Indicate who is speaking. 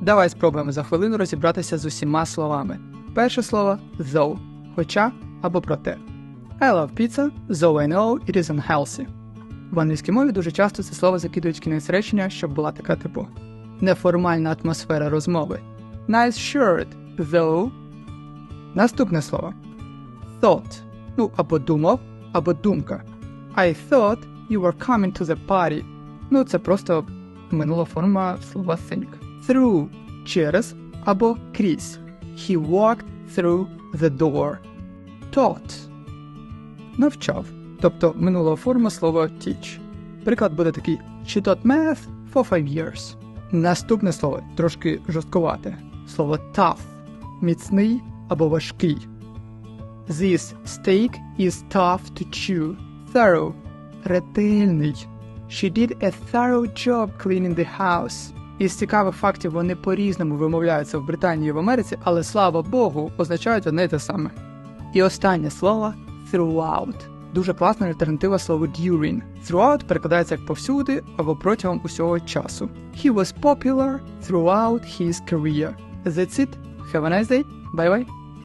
Speaker 1: Давай спробуємо за хвилину розібратися з усіма словами. Перше слово though, хоча або проте. I love pizza, though I know it is unhealthy. В англійській мові дуже часто це слово закидують кінець речення, щоб була така типу неформальна атмосфера розмови. Nice shirt, though. Наступне слово thought. Ну, або думав, або думка. I thought you were coming to the party. Ну, це просто минула форма слова think. Through через або крізь. He walked through the door. Taught навчав, тобто минула форма слова teach. Приклад буде такий: She taught math for five years. Наступне слово трошки жорсткувате. Слово tough міцний або важкий. This steak is tough to chew. Thorough ретельний. She did a thorough job cleaning the house. Із цікавих фактів вони по-різному вимовляються в Британії і в Америці, але слава Богу, означають одне й те саме. І останнє слово throughout. Дуже класна альтернатива слову during. Throughout перекладається як повсюди або протягом усього часу. He was popular throughout his career. That's it. Have a nice day. Bye bye.